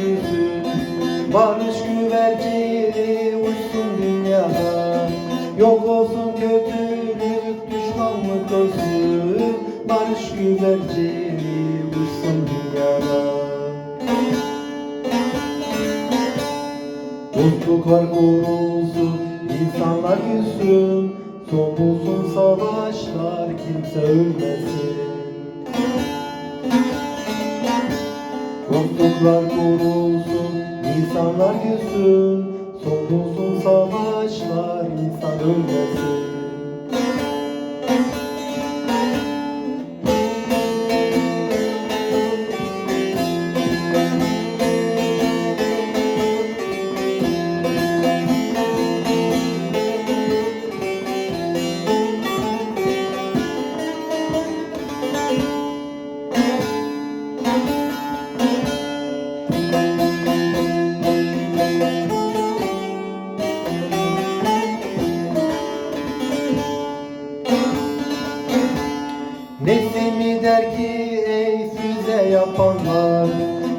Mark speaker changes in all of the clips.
Speaker 1: yüzü. Barış güvercini uçsun dünyada. Yok olsun kötülük düşmanlık dostu Barış güvercini uçsun dünyada. Dostluklar kurulsun insanlar gülsün. Son bulsun savaşlar kimse ölmesin. Dostluklar korulsun, insanlar gülsün Son bulsun savaşlar, insan ölmesin Nefsimi der ki ey füze yapanlar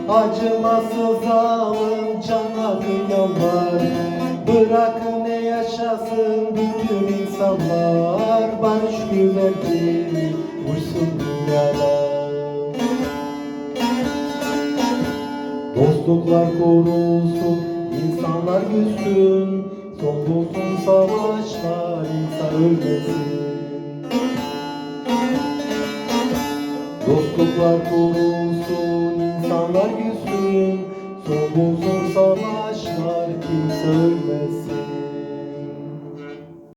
Speaker 1: Acımasız zalim canla kıyanlar. Bırakın ne yaşasın bütün insanlar Barış güvercini uçsun dünyada Dostluklar korulsun, insanlar gülsün Son bulsun savaşlar, insan ölmesin Dostluklar korulsun, insanlar gülsün. Son bulsun savaşlar, kimse ölmesin